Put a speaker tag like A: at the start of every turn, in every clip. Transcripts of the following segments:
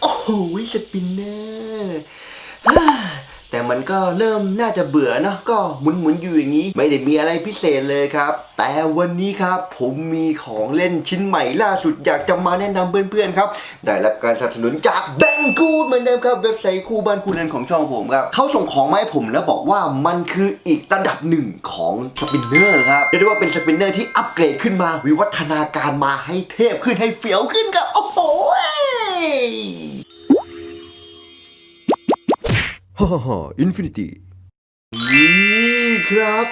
A: โอ้โหสปินเนอร์ฮ่ แต่มันก็เริ่มน่าจะเบื่อเนะก็หมุนๆอยู่อย่างนี้ ไม่ได้มีอะไรพิเศษเลยครับ แต่วันนี้ครับผมมีของเล่นชิ้นใหม่ล่าสุดอยากจะมาแนะนำเพื่อนๆครับได้รับการสนับสนุนจากแบงกูดเหมือนเดิมครับเว็บไซต์คู่บ้านคู่เรือนของช่องผมครับเขาส่งของมาให้ผมแล้วบอกว่ามันคืออีกระดับหนึ่งของสปินเนอร์ครับเรียกได้ว่าเป็นสปินเนอร์ที่อัปเกรดขึ้นมาวิวัฒนาการมาให้เทพขึ้นให้เฟี้ยวขึ้นครับโอ้โห
B: ฮ่าฮ่าอินฟินิตี้
A: นี่ครับ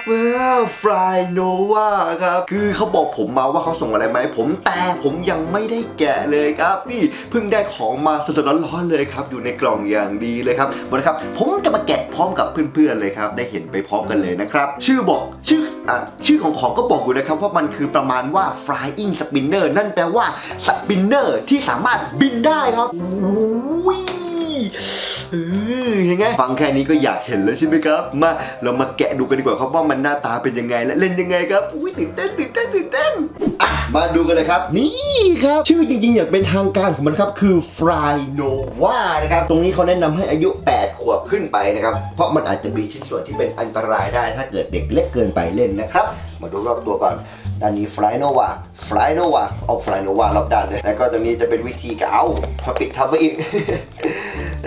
A: ฟรายโนวาครับ คือเขาบอกผมมาว่าเขาส่งอะไรมาให้ผมแต่ผมยังไม่ได้แกะเลยครับ นี่เพิ่งได้ของมาสดๆร้อนๆเลยครับ อยู่ในกล่องอย่างดีเลยครับวันนะครับ ผมจะมาแกะพร้อมกับเพื่อนๆเลยครับ ได้เห็นไปพร้อมกันเลยนะครับ ชื่อบอกชื่ออะชื่อของของก็บอกอยู่นะครับว่ามันคือประมาณว่า flying spinner นั่นแปลว่าสปินเนอร์ที่สามารถบินได้ครับอุ้ย เออเห็นไงฟังแค่นี้ก็อยากเห็นแล้วใช่ไหมครับ มาเรามาแกะดูกันดีกว่าครับว่ามันหน้าตาเป็นยังไงและเล่นยังไงครับอุ้ยตื่นเต้นตื่นเต้นตื่นเต้นอะมาดูกันเลยครับ นี่ครับ ชื่อจริงๆอย่างเป็นทางการของมันครับคือ Fly Nova นะครับตรงนี้เขาแนะนำให้อายุ 8 ขวบขึ้นไปนะครับ เพราะมันอาจจะมีชิ้นส่วนที่เป็นอันตรายได้ ถ้าเกิดเด็กเล็กเกินไปเล่นนะครับ มาดูรอบตัวก่อนด้านนี้ Fly Nova Fly Nova เอา Fly Nova รอบด้านเลยแล้วก็ตรงนี้จะเป็นวิธีการเอาสปิดทับไปอีก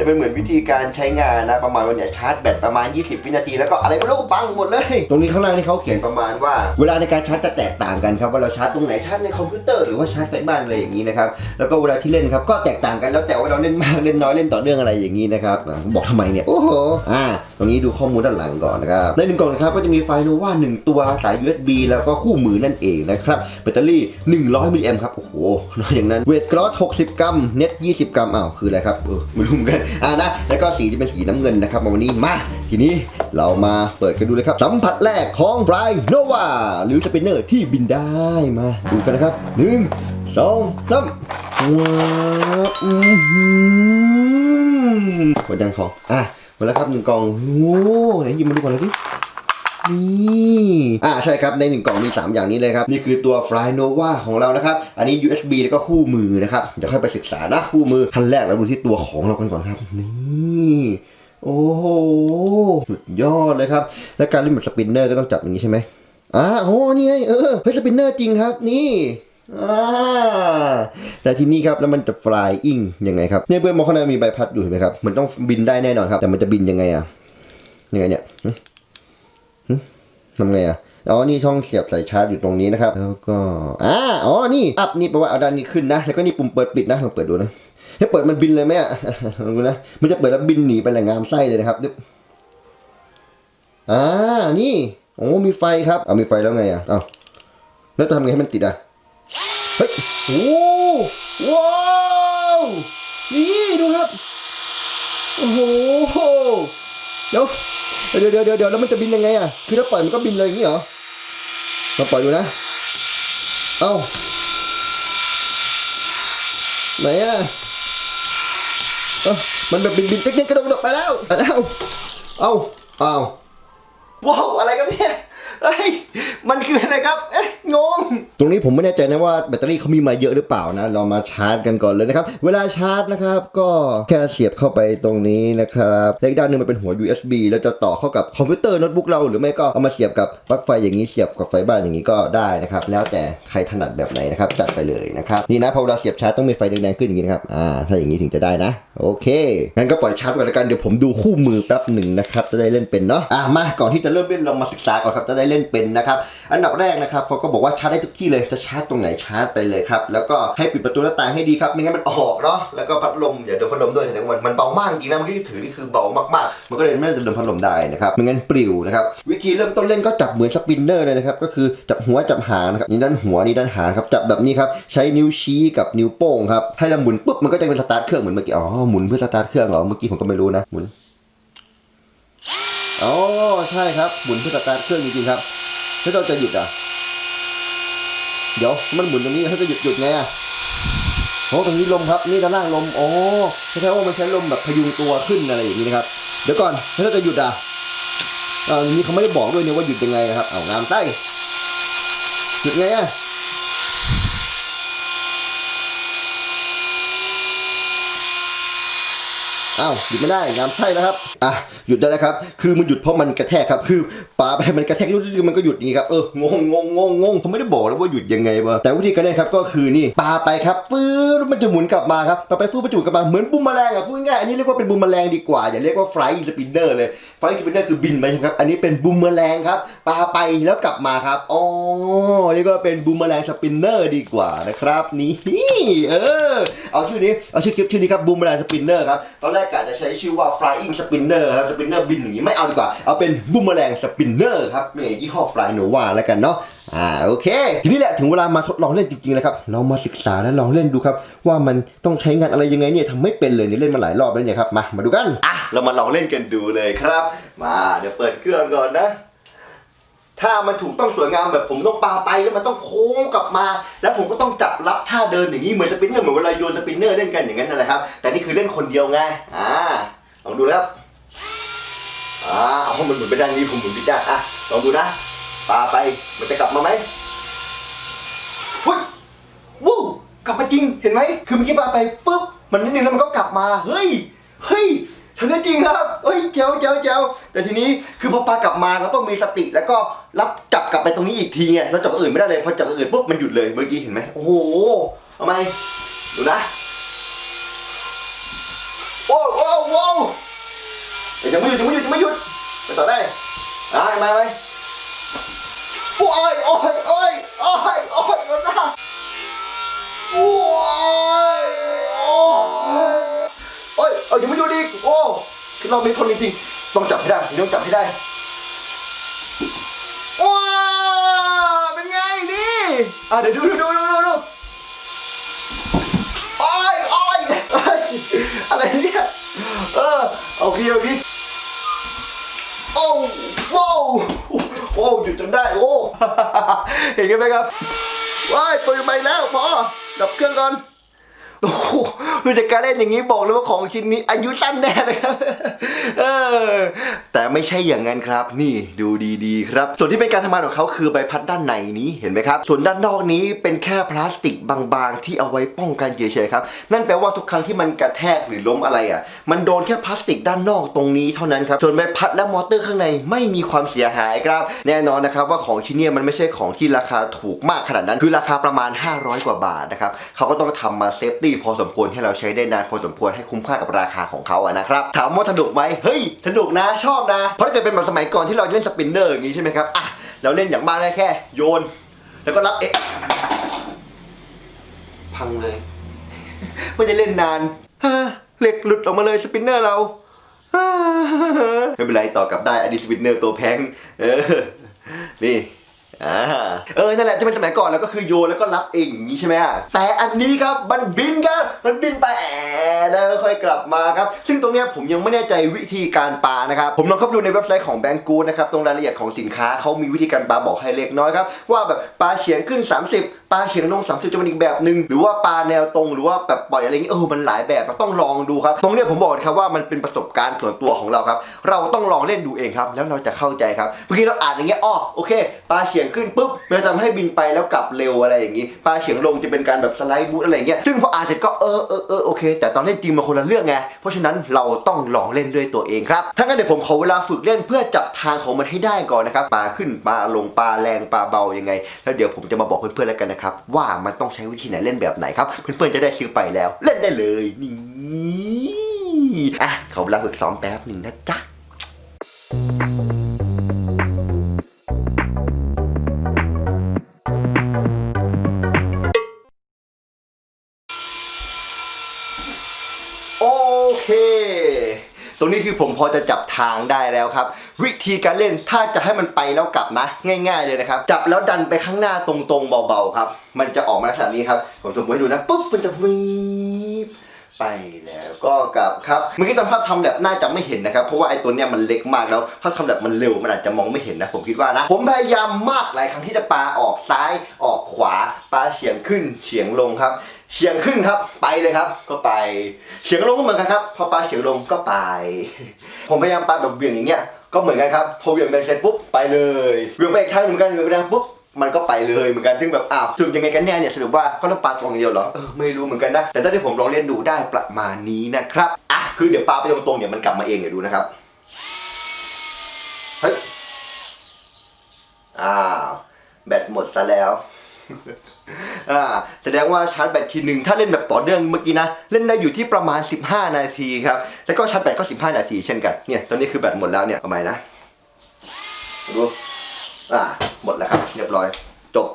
A: จะเป็นเหมือนวิธีการใช้งานนะประมาณว่าเนี่ยชาร์จแบตประมาณ 20 วินาทีแล้วก็อะไรไม่รู้ปังหมดเลย ตรงนี้ข้างล่างที่เขาเขียนประมาณว่า เวลาในการชาร์จจะแตกต่างกันครับว่าเราชาร์จตรงไหนชาร์จในคอมพิวเตอร์หรือว่าชาร์จไฟบ้านอะไรอย่างนี้นะครับแล้วก็เวลาที่เล่นครับก็แตกต่างกันแล้วแต่ว่าเราเล่นมากเล่นน้อยเล่นต่อเนื่องอะไรอย่างนี้นะครับบอกทำไมเนี่ยโอ้โหอ่าตรงนี้ดูข้อมูลด้านหลังก่อนนะครับในหนึ่งกล่องนะครับก็จะมีไฟโนวาหนึ่งตัวสาย USB แล้วก็คู่มือนั่นเองนะครับแบตเตอรี่ 100มิลลิแอมป์ครับโอ้โหน้อยอย่างนั้นเวทกรอส60 กรัมเน็ต20 กรัมอ้าวคืออะไรครับเออไม่รู้เหมือนกันอ่านะ แล้วก็สีจะเป็นสีน้ำเงินนะครับมาวันนี้มาทีนี้เรามาเปิดกันดูเลยครับ สัมผัสแรกของไรโนวาหรือสปินเนอร์ที่บินได้มาดูกันนะครับหนึ่งสองสามว้าวอือหือหมดยังของอะหมดแล้วครับหนึ่งกล่องโอ้ไหนหยิบมาดูก่อนเลยดิ นี่อ่าใช่ครับ ในหนึ่งกล่องมี 3 อย่างนี้เลยครับ นี่คือตัว Fly Nova ของเรานะครับ อันนี้ USB แล้วก็คู่มือนะครับ เดี๋ยวค่อยไปศึกษานะคู่มือขั้นแรกเราดูที่ตัวของเรากันก่อนครับ นี่โอ้โหสุดยอดเลยครับ และการเล่นแบบสปินเนอร์ก็ต้องจับอย่างนี้ใช่ไหมอ่าโอ้นี่ไงเออเฮ้ยสปินเนอร์จริงครับ นี่อ่าแต่ที่นี้ครับแล้วมันจะ flying ยังไงครับเนี่ยเพื่อนมองข้างในมีใบพัดอยู่เห็นไหมครับมันต้องบินได้แน่นอนครับ แต่มันจะบินยังไงอะยังไงเนี่ย ทำไงอะอ๋อ นี่ช่องเสียบสายชาร์จอยู่ตรงนี้นะครับ แล้วก็ อ่า อ๋อ นี่ อัพนี่แปลว่าเอาด้านนี้ขึ้นนะ แล้วก็นี่ปุ่มเปิดปิดนะลองเปิดดูนะให้เปิดมันบินเลยไหมอะลองดูนะ มันจะเปิดแล้วบินหนีไปแหล่งงามไส้เลยนะครับดึ๊บอ่า นี่ โอ้ มีไฟครับ เอามีไฟแล้วไงอะเอาแล้วจะทำไงให้มันติดอะ เฮ้ย โอ้ว้าวนี่ดูครับ โอ้โห เดี๋ยว เดี๋ยวเดี๋ยวเดี๋ยวแล้วมันจะบินยังไงอะคือถ้าปล่อยมันก็บินเลยอย่างนี้เหรอมาปล่อยดูนะ เอ้าไหนอะเอ้ามันแบบบินบินเกติ๊กกระโดดกระโดดไปแล้วไปแล้วเอ้าเอ้าว้าวอะไรกันเนี่ยเฮ้ยมันคืออะไรครับเอ๊ะ งง ตรงนี้ผมไม่แน่ใจนะว่าแบตเตอรี่เขามีมาเยอะหรือเปล่านะ เรามาชาร์จกันก่อนเลยนะครับ เวลาชาร์จนะครับก็แค่เสียบเข้าไปตรงนี้นะครับและอีกด้านหนึงมันเป็นหัว USB แล้วจะต่อเข้ากับคอมพิวเตอร์โน้ตบุ๊กเราหรือไม่ก็เอามาเสียบกับปลั๊กไฟอย่างนี้เสียบกับไฟบ้านอย่างนี้ก็ได้นะครับ แล้วแต่ใครถนัดแบบไหนนะครับจัดไปเลยนะครับนี่นะพอเวลาเสียบชาร์จต้องมีไฟแดงๆขึ้นอย่างนี้นะครับอ่าถ้าอย่างนี้ถึงจะได้นะ โอเคงั้นก็ปล่อยชาร์จไปแล้วกันเดี๋ยวผมดูคู่มือแป๊บหนึ่งนะครับจะได้เล่นเป็นเนาะอะมาก่อนที่จะเริ่มเล่นเรามาศึกษาก่อนครับจะได้เล่นเป็นนะครับอันดับแรกนะครับเขาก็บอกว่าชาร์จได้ทุกที่เลยจะชาร์จตรงไหนชาร์จไปเลยครับแล้วก็ให้ปิดประตูหน้าต่างให้ดีครับไม่งั้นมันออกเนาะแล้วก็พัดลมอย่าโดนพัดลมด้วยแสดงว่ามันเบามากจริงนะเมื่อกี้ถือนี่คือเบามากๆ มันก็เลยไม่จะโดนพัดลมได้นะครับไม่งั้นปลิวนะครับวิธีเริ่มต้นเล่นก็จับเหมือนสปินเนอร์เลยนะครับก็คือจับหัวจับหางนะครับนี่ด้านหัวนี่ด้านหางครับจับแบบนี้ครับใช้นิ้วชี้กับนิ้วโป้งครับให้เราหมุนปุ๊บมันก็จะเป็นสตาร์ทเครื่องเหมือนเมื่อกี้อ๋อหมุนเพื่อสตาร์ทเครื่องเหรอเมื่อกี้ผมก็ไม่รู้นะหมุนอ๋อใช่ครับหมุนเพื่อสตาร์ทเครื่องจริงๆครับถ้าเราจะหยุดอะ เดี๋ยวมันหมุนตรงนี้ถ้าจะหยุดหยุดไงอะโอ้ตรงนี้ลมครับนี่ด้านล่างลมโอ้แค่ว่ามันใช้ลมแบบพยุงตัวขึ้นอะไรอย่างนี้นะครับ เดี๋ยวก่อนถ้าจะหยุดอะอ่าอย่างนี้เขาไม่ได้บอกด้วยเนี่ยว่าหยุดยังไงนะครับเอางามใต้หยุดไงอะ อ้าวหยุดไม่ได้งามไส้แล้วครับอะหยุดได้แล้วครับ คือมันหยุดเพราะมันกระแทกครับคือปาไปมันกระแทกรู้สึกมันก็หยุดอย่างนี้ครับเอองงงงงงงผมไม่ได้บอกนะว่าหยุดยังไงวะแต่วิธีการเล่นครับก็คือนี่ปาไปครับฟื้นมันจะหมุนกลับมาครับปาไปฟื้นมันจะหมุนกลับมาเหมือนบูมแมลงอะพูดง่ายอันนี้เรียกว่าเป็นบูมแมลงดีกว่าอย่าเรียกว่าไฟล์สปินเนอร์เลยไฟล์สปินเนอร์คือบินไปครับอันนี้เป็นบูมแมลงครับปาไปแล้วกลับมาครับอ๋อนี่ก็เป็นบูมแมลงสปินเนอร์ดีกว่านะครับนี่เออเอาชื่อนี้เอาชื่อคลิปชื่อนี้ครับบูมแมลงสปินเนอร์ครับตอนแรกกะจะใช้ชื่อว่า flying spinner ครับ spinner บินอย่างนี้ไม่เอาดีกว่า เอาเป็นบูมแมลง spinner ครับนี่ยี่ห้อ fly nova แล้วกันเนาะ อ่าโอเค ทีนี้แหละถึงเวลามาทดลองเล่นจริงๆแล้วครับ เรามาศึกษาและลองเล่นดูครับ ว่ามันต้องใช้งานอะไรยังไงเนี่ยทำไม่เป็นเลยเนี่ยเล่นมาหลายรอบแล้วเนี่ยครับ มา มาดูกัน อะ เรามาลองเล่นกันดูเลยครับ มา เดี๋ยวเปิดเครื่องก่อนนะ ถ้ามันถูกต้องสวยงามแบบผมต้องปาไปแล้วมันต้องโค้งกลับมา แล้วผมก็ต้องจับรับท่าเดินอย่างนี้เหมือนสปินเนอร์เหมือนเวลาโยนสปินเนอร์เล่นกันอย่างนั้นนั่นแหละครับ แต่นี่คือเล่นคนเดียวไงอ่าลองดูนะครับอ่าเอาให้มันหมุนไปด้านนี้ผมหมุนไปด้านอะลองดูนะปาไปมันจะกลับมาไหมวุ้ยวู้กลับมาจริงเห็นไหมคือเมื่อกี้ปาไปปุ๊บมันนิดนึงแล้วมันก็กลับมาเฮ้ยเฮ้ย ทำได้จริงครับเฮ้ยเจ๋วเจ๋วเจ๋วแต่ทีนี้คือพอปากลับมาเราต้องมีสติแล้วก็รับจับกลับไปตรงนี้อีกทีไงเราจับอันอื่นไม่ได้เลยพอจับอันอื่นปุ๊บมันหยุดเลยเมื่อกี้เห็นไหมโอ้โหทำไมดูนะโอ้โอ้โอ้ยังไม่หยุดยังไม่หยุดยังไม่หยุดไปต่อได้อ่ามาไหมโอ้ยโอ้ยโอ้ยโอ้ยโอ้ยโอ้ยโอ้ย โอ้ยเอยังไม่หยุดอีกโอ้เราไมีทนจริงๆต้องจับให้ได้ต้องจับให้ได้ว้าเป็นไงนี่อะเดี๋ยวดูดูดูดูดูดูโอ้ยโอ้ยอะไรเนี่ยเออโอาเคโอเคโอ้ว้โอ้หยุดจนได้โอ้เห็นกันไหมครับว้ายตัวไปแล้วพอดับเครื่องก่อน โอ้โหดูจากการเล่นอย่างนี้บอกเลยว่าของชิ้นนี้อายุสั้นแน่เลยครับเออแต่ไม่ใช่อย่างนั้นครับ นี่ดูดีๆครับ ส่วนที่เป็นการทำงานของเขาคือใบพัดด้านในนี้เห็นไหมครับ ส่วนด้านนอกนี้เป็นแค่พลาสติกบางๆ ที่เอาไว้ป้องกันเฉยๆครับ นั่นแปลว่าทุกครั้งที่มันกระแทกหรือล้มอะไรอะ มันโดนแค่พลาสติกด้านนอกตรงนี้เท่านั้นครับ ส่วนใบพัดและมอเตอร์ข้างในไม่มีความเสียหายครับ แน่นอนนะครับว่าของชิ้นนี้มันไม่ใช่ของที่ราคาถูกมากขนาดนั้น คือราคาประมาณ 500 กว่าบาทนะครับ เขาก็ต้องทำมาเซฟตี้พอสมควรให้เราใช้ได้นานพอสมควรให้คุ้มค่ากับราคาของเขาอะนะครับถามว่าสนุกไหมเฮ้ยสนุกนะชอบนะ เพราะถ้าเกิดเป็นแบบสมัยก่อนที่เราเล่นสปินเนอร์อย่างนี้ใช่ไหมครับอะเราเล่นอย่างมากได้แค่ โยน แล้วก็รับเอ๊ะพังเลยไม่ได้เล่นนานเหล็กหลุดออกมาเลยสปินเนอร์เราไม่เป็นไรต่อกลับได้อันนี้สปินเนอร์ตัวแพงเออนี่ เออ นั่นแหละจะเป็นสมัยก่อนแล้วก็คือโยนแล้วก็รับเองอย่างนี้ใช่ไหมแต่อันนี้ครับมันบินครับ มันบินไปแอะแล้วค่อยกลับมาครับ ซึ่งตรงเนี้ยผมยังไม่แน่ใจวิธีการปานะครับ ผมลองเข้าไปดูในเว็บไซต์ของแบงกูนะครับ ตรงรายละเอียดของสินค้าเขามีวิธีการปาบอกให้เล็กน้อยครับ ว่าแบบปาเฉียงขึ้น 30 ปลาเฉียงลง 30จะเป็นอีกแบบหนึ่งหรือว่าปลาแนวตรงหรือว่าแบบปล่อยอะไรอย่างงี้เออมันหลายแบบเราต้องลองดูครับ ตรงเนี้ยผมบอกเลยครับว่ามันเป็นประสบการณ์ส่วนตัวของเราครับ เราต้องลองเล่นดูเองครับ แล้วเราจะเข้าใจครับเมื่อกี้เราอ่านอย่างเงี้ยอ้อโอเคปลาเฉียงขึ้นปุ๊บมันจะทำให้บินไปแล้วกลับเร็วอะไรอย่างงี้ปลาเฉียงลงจะเป็นการแบบสไลด์บูทอะไรอย่างเงี้ยซึ่งพออ่านเสร็จก็เออเออเออโอเค แต่ตอนเล่นจริงมันคนละเรื่องไงเพราะฉะนั้นเราต้องลองเล่นด้วยตัวเองครับถ้างั้นเดี๋ยวผมขอเวลาฝึกเล่นเพื่อจับทางของมันให้ได้ก่อนนะครับปลาขึ้นปลาลงปลาแรงปลาเบายังไง แล้วเดี๋ยวผมจะมาบอกเพื่อนๆแล้วกันนะครับว่ามันต้องใช้วิธีไหนเล่นแบบไหนครับ เพื่อนๆจะได้ชื่อไปแล้ว เล่นได้เลยนี่อะเขาเวลาฝึกซ้อมแป๊บหนึ่งนะจ๊ะ นี้คือผมพอจะจับทางได้แล้วครับ วิธีการเล่นถ้าจะให้มันไปแล้วกลับนะง่าย ๆเลยนะครับ จับแล้วดันไปข้างหน้าตรงๆเบาๆครับ มันจะออกมาลักษณะนี้ครับ ผมสมมติให้ดูนะปุ๊บมันจะวีบ ไปแล้วก็กลับครับเมื่อกี้ตอนภาพทำแบบน่าจะไม่เห็นนะครับ เพราะว่าไอ้ตัวเนี้ยมันเล็กมากแล้วภาพทำแบบมันเร็วมันอาจจะมองไม่เห็นนะผมคิดว่านะผมพยายามมากหลายครั้งที่จะปาออกซ้ายออกขวาปาเฉียงขึ้นเฉียงลงครับเฉียงขึ้นครับไปเลยครับ ก็ไปเฉียงลงก็เหมือนกันครับ พอปลาเฉียงลงก็ไป ผมพยายามปลาแบบเบี่ยงอย่างเงี้ยก็เหมือนกันครับพอเบี่ยงไปเสร็จปุ๊บไปเลยเบี่ยงไปอีกทางเหมือนกันเบี่ยงไปทางปุ๊บ มันก็ไปเลยเหมือนกันซึ่งแบบอ้าวสรุปยังไงกันแน่เนี่ยสรุปว่าก็ต้องปลาตรงเดียวเหรอเออไม่รู้เหมือนกันนะแต่ตอนที่ผมลองเล่นดูได้ประมาณนี้นะครับอะคือเดี๋ยวปลาไปตรงๆเดี๋ยมันกลับมาเองเดี๋ยวดูนะครับเฮ้ยอ้าวแบตหมดซะแล้วอ่าแสดงว่าชาร์จแบตทีหนึ่งถ้าเล่นแบบต่อเนื่องเมื่อกี้นะ เล่นได้อยู่ที่ประมาณ 15 นาทีครับ แล้วก็ชาร์จแบตก็ 15 นาทีเช่นกัน เนี่ย ตอนนี้คือแบตหมดแล้วเนี่ยทำไมนะดู อ่าหมดแล้วครับ เรียบร้อย จบ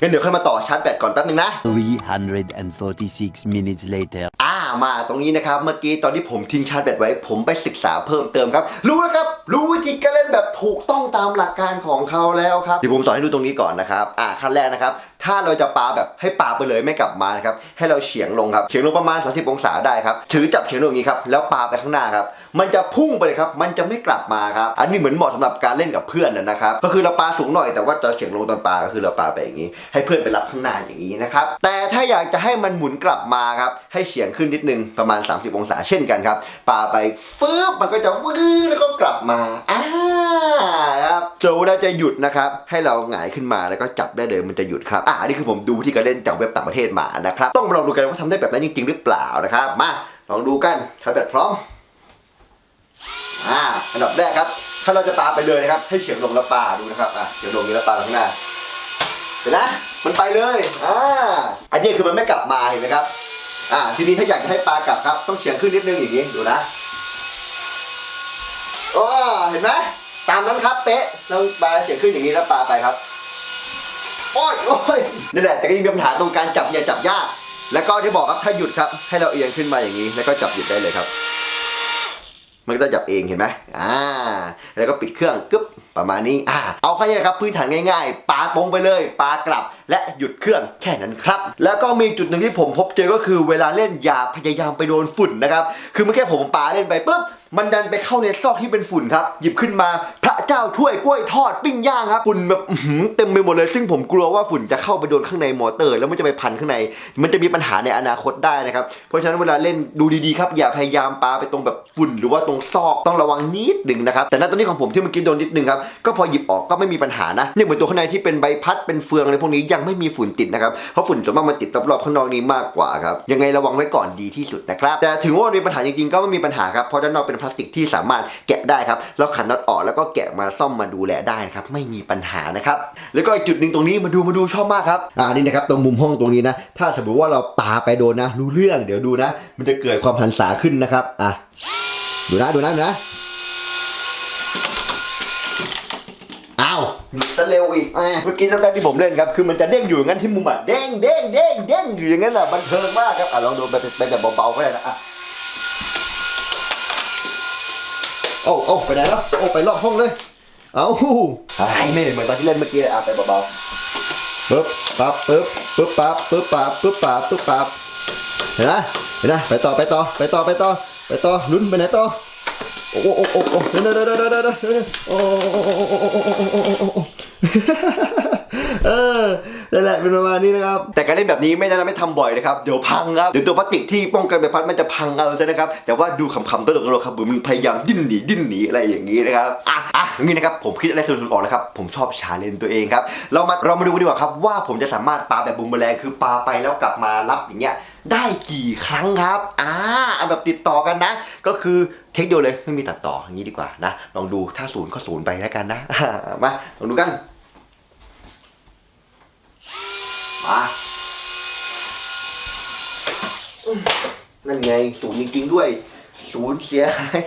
A: งั้นเดี๋ยวค่อยมาต่อชาร์จแบตก่อนแป๊บนึงนะ
C: 346 minutes later.
A: อ่ามาตรงนี้นะครับ เมื่อกี้ตอนที่ผมทิ้งชาร์จแบตไว้ ผมไปศึกษาเพิ่มเติมครับ รู้แล้วครับ รู้วิธีการเล่นแบบถูกต้องตามหลักการของเขาแล้วครับเดี๋ยวผมสอนให้ดูตรงนี้ก่อนนะครับ อ่าขั้นแรกนะครับถ้าเราจะปาแบบให้ปาไปเลยไม่กลับมานะครับให้เราเฉียงลงครับเฉียงลงประมาณ 30 องศาได้ครับถือจับเฉียงลงอย่างนี้ครับแล้วปาไปข้างหน้าครับมันจะพุ่งไปเลยครับมันจะไม่กลับมาครับอันนี้เหมือนเหมาะสำหรับการเล่นกับเพื่อนนะครับก็คือเราปาสูงหน่อยแต่ว่าจะเฉียงลงตอนปาก็คือเราปาไปอย่างนี้ ให้เพื่อนไปรับข้างหน้าอย่างนี้นะครับแต่ถ้าอยากจะให้มันหมุนกลับมาครับให้เฉียงขึ้นนิดนึงประมาณ 30 องศาเช่นกันครับปาไปฟืบมันก็จะวื้อแล้วก็กลับมาอ่าครับโจเราจะหยุดนะครับให้เราหงายขึ้นมาแล้วก็จับได้เลยมันจะหยุดครับอ่านี่คือผมดูวิธีการเล่นจากเว็บต่างประเทศมานะครับ ต้องลองดูกันว่าทำได้แบบนั้นจริงๆหรือเปล่านะครับ มาลองดูกันทำแบบพร้อมอ่าอันดับแรกครับ ถ้าเราจะปาไปเลยนะครับ ให้เฉียงลงแล้วปาดูนะครับอะเฉียงลงนี้แล้วปาข้างหน้าเห็นนะมันไปเลยอ่าอันนี้คือมันไม่กลับมาเห็นไหมครับอ่าทีนี้ถ้าอยากจะให้ปลากลับครับ ต้องเฉียงขึ้นนิดนึงอย่างนี้ดูนะโอ้เห็นไหมตามนั้นครับเป๊ะต้องปลาเฉียงขึ้นอย่างนี้แล้วปลาไปครับ โอ้ยโอ้ยนี่แหละแต่ก็ยังมีปัญหาตรงการจับเนี่ยจับยาก แล้วก็ที่บอกครับถ้าหยุดครับให้เราเอียงขึ้นมาอย่างนี้ แล้วก็จับหยุดได้เลยครับ มันก็จะจับเองเห็นไหมอ่า แล้วก็ปิดเครื่องกึ๊บประมาณนี้อ่าเอาแค่นี้นะครับพื้นฐานง่ายๆปาตรงไปเลยปากลับ และหยุดเครื่องแค่นั้นครับ แล้วก็มีจุดหนึ่งที่ผมพบเจอก็คือเวลาเล่นอย่าพยายามไปโดนฝุ่นนะครับ คือเมื่อกี้ผมปาเล่นไปปุ๊บ มันดันไปเข้าในซอกที่เป็นฝุ่นครับ หยิบขึ้นมาพระเจ้าถ้วยกล้วยทอดปิ้งย่างครับฝุ่นแบบเต็มไปหมดเลย ซึ่งผมกลัวว่าฝุ่นจะเข้าไปโดนข้างในมอเตอร์ แล้วมันจะไปพันข้างใน มันจะมีปัญหาในอนาคตได้นะครับ เพราะฉะนั้นเวลาเล่นดูดีๆครับ อย่าพยายามปาไปตรงแบบฝุ่นหรือว่าตรงซอกต้องระวังนิดหนึ่งนะครับ แต่ณตอนนี้ของผมที่เมื่อกี้โดนนิดนึงครับก็พอหยิบออกก็ไม่มีปัญหานะเนี่ยเหมือนตัวข้างในที่เป็นใบพัดเป็นเฟืองอะไรพวกนี้ยังไม่มีฝุ่นติดนะครับเพราะฝุ่นส่วนมากมันติดรอบๆข้างนอกนี้มากกว่าครับยังไงระวังไว้ก่อนดีที่สุดนะครับแต่ถึงว่ามันมีปัญหาจริงๆก็ไม่มีปัญหาครับเพราะด้านนอกเป็นพลาสติกที่สามารถแกะได้ครับแล้วขันน็อตออกแล้วก็แกะมาซ่อมมาดูแลได้นะครับไม่มีปัญหานะครับแล้วก็อีกจุดหนึ่งตรงนี้มาดูมาดูชอบมากครับอ่านี่นะครับตรงมุมห้องตรงนี้นะ ถ้าสมมติว่าเราปาไปโดนนะ รู้เรื่องเดี๋ยวดูนะ มันจะเกิดความหันษาขึ้นนะครับอะดูนะดูนะดูนะอ้าวหยุดซะเร็วอีกอะเมื่อกี้จำได้ที่ผมเล่นครับคือมันจะเด้งอยู่อย่างนั้นที่มุมอะเด้งเด้งเด้งเด้งอยู่อย่างนั้นอะบันเทิงมากครับอะลองดูไปไปแบบเบาๆก็ได้นะอะ โอ้โอ้ไปไหนแล้วโอ้ไปรอบห้องเลย เอาไอ้ไม่เหมือนตอนที่เล่นเมื่อกี้เลยอะไปเบาๆปึ๊บปั๊บปึ๊บปึ๊บปั๊บปึ๊บปั๊บปึ๊บปั๊บปึ๊บปั๊บเห็นไหมเห็นไหมไปต่อไปต่อไปต่อไปต่อไปต่อลุ้นไปไหนต่อโอ้โอ้โอ้โอ้โอ้เดี๋ยวเดี๋ยวเดี๋ยวเดี๋ยวเดี๋ยวเดี๋ยวโอ้ เออนั่นแหละเป็นประมาณนี้นะครับ แต่การเล่นแบบนี้ไม่แนะไม่ทำบ่อยนะครับ เดี๋ยวพังครับ เดี๋ยวตัวพลาสติกที่ป้องกันใบพัดมันจะพังเอาใช่ไหมครับ แต่ว่าดูขำๆตลกๆครับมันพยายามดิ้นหนีดิ้นหนีอะไรอย่างนี้นะครับ อะอะงนี้นะครับ ผมคิดอะไรสนุกๆออกนะครับ ผมชอบชาเลนตัวเองครับ เรามาเรามาดูกันดีกว่าครับว่าผมจะสามารถปาแบบบุมเบแรงคือปาไปแล้วกลับมารับอย่างเงี้ย ได้กี่ครั้งครับอ่าเอาแบบติดต่อกันนะ ก็คือเทคเดียวเลยไม่มีตัดต่ออย่างนี้ดีกว่านะลองดูถ้าศูนย์ก็ศูนย์ไปแล้วกันนะมาลองดูกันมานั่นไงศูนย์จริงๆด้วยศูนย์เสียหาย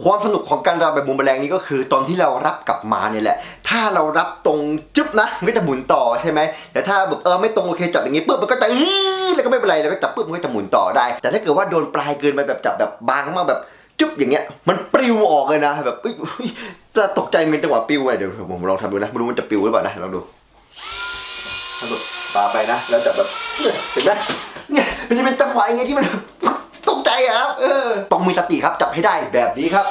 A: ความสนุกของการรับแบบบูมแมลงนี้ก็คือ ตอนที่เรารับกลับมาเนี่ยแหละ ถ้าเรารับตรงจึ๊บนะมันก็จะหมุนต่อใช่ไหมแต่ถ้าแบบเออไม่ตรงโอเคจับอย่างงี้ปุ๊บมันก็จะอื้อแล้วก็ไม่เป็นไรแล้วก็จับปุ๊บมันก็จะหมุนต่อได้ แต่ถ้าเกิดว่าโดนปลายเกินไปแบบจับแบบบางมากแบบจึ๊บอย่างเงี้ยมันปลิวออกเลยนะแบบอึ๊ยจะตกใจมันจังหวะปลิวไงเดี๋ยวผมลองทำดูนะไม่รู้มันจะปลิวหรือเปล่านะลองดูทำแบบปาไปนะแล้วจับแบบเนี่ยเห็นไหมเนี่ยมันจะเป็นจังหวะยังไงที่มัน ตกใจอะครับเออต้องมีสติครับจับให้ได้แบบนี้ครับ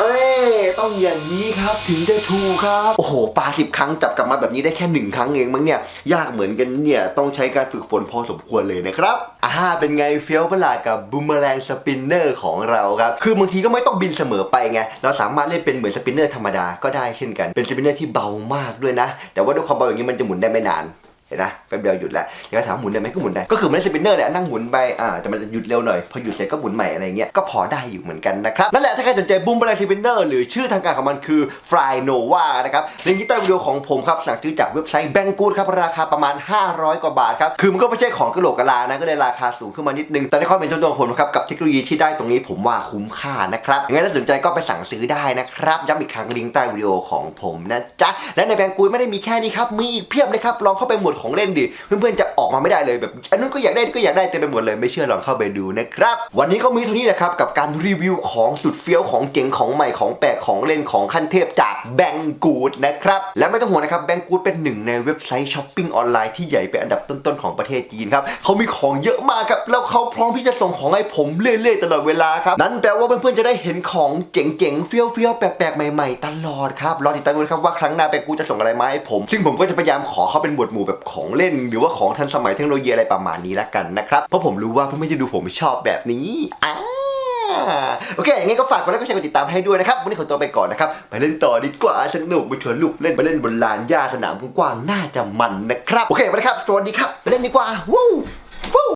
A: เอ้ยต้องอย่างนี้ครับถึงจะถูกครับ โอ้โหปลาสิบครั้งจับกลับมาแบบนี้ได้แค่หนึ่งครั้งเองมั้งเนี่ย ยากเหมือนกันเนี่ยต้องใช้การฝึกฝนพอสมควรเลยนะครับอ่าเป็นไงเฟี้ยวประหลาดกับบูมเมอแรงสปินเนอร์ของเราครับ คือบางทีก็ไม่ต้องบินเสมอไปไง เราสามารถเล่นเป็นเหมือนสปินเนอร์ธรรมดาก็ได้เช่นกัน เป็นสปินเนอร์ที่เบามากด้วยนะ แต่ว่าด้วยความเบาอย่างนี้มันจะหมุนได้ไม่นาน เห็นนะแป๊บเดียวหยุดแล้วเดี๋ยวถามหมุนได้ไหมก็หมุนได้ ก็คือมันได้สปินเนอร์แหละนั่งหมุนไปอ่าแต่มันจะหยุดเร็วหน่อย พอหยุดเสร็จก็หมุนใหม่อะไรเงี้ยก็พอได้อยู่เหมือนกันนะครับนั่นแหละถ้าใครสนใจบูมบลายสปินเนอร์หรือชื่อทางการของมันคือ Fly Nova นะครับลิงก์ที่ใต้วิดีโอของผมครับสั่งซื้อจากเว็บไซต์ Banggood ครับราคาประมาณ 500 กว่าบาทครับคือมันก็ไม่ใช่ของกระโหลกกะลานะก็เลยราคาสูงขึ้นมานิดนึงแต่ในความเป็นส่วนตัวผมครับกับเทคโนโลยีที่ได้ตรงนี้ผมว่าคุ้มค่านะครับยังไงถ้าสนใจก็ไปสั่งซื้อได้นะครับย้ำอีกครั้งลิงก์ใต้วิดีโอของผมนะจ๊ะและในแบงกูดไม่ได้มีแค่นี้ครับมีอีกเพียบเลยครับลองเข้าไปหมดของเล่นดิเพื่อนๆจะออกมาไม่ได้เลยแบบอันนู้นก็อยากได้ก็อยากได้เต็มไปหมดเลยไม่เชื่อลองเข้าไปดูนะครับวันนี้ก็มีเท่านี้แหละครับกับการรีวิวของสุดเฟี้ยวของเจ๋งของใหม่ของแปลกของเล่นของขั้นเทพจากแบงกูดนะครับและไม่ต้องห่วงนะครับแบงกูดเป็นหนึ่งในเว็บไซต์ช้อปปิ้งออนไลน์ที่ใหญ่เป็นอันดับต้นๆของประเทศจีนครับเขามีของเยอะมากครับแล้วเขาพร้อมที่จะส่งของให้ผมเรื่อยๆตลอดเวลาครับนั่นแปลว่าเพื่อนๆจะได้เห็นของเจ๋งๆเฟี้ยวๆแปลกๆใหม่ๆตลอดครับรอติดตามดูนครับว่าครั้งหน้าแบงกูดจะส่งอะไรมาให้ผม ซึ่งผมก็จะพยายามขอเขาเป็นหมวดหมู่แบบของเล่นหรือว่าของทันสมัยเทคโนโลยีอะไรประมาณนี้ละกันนะครับ เพราะผมรู้ว่าเพื่อนๆจะดูผมชอบแบบนี้อ่าโอเคงั้นก็ฝากกดไลค์กดแชร์กดติดตามให้ด้วยนะครับ วันนี้ขอตัวไปก่อนนะครับ ไปเล่นต่อดีกว่า สนุกไปชวนลูกเล่นไปเล่นบนลานหญ้าสนามกว้างๆ น่าจะมันนะครับ โอเคไปนะครับ สวัสดีครับ ไปเล่นดีกว่า วู้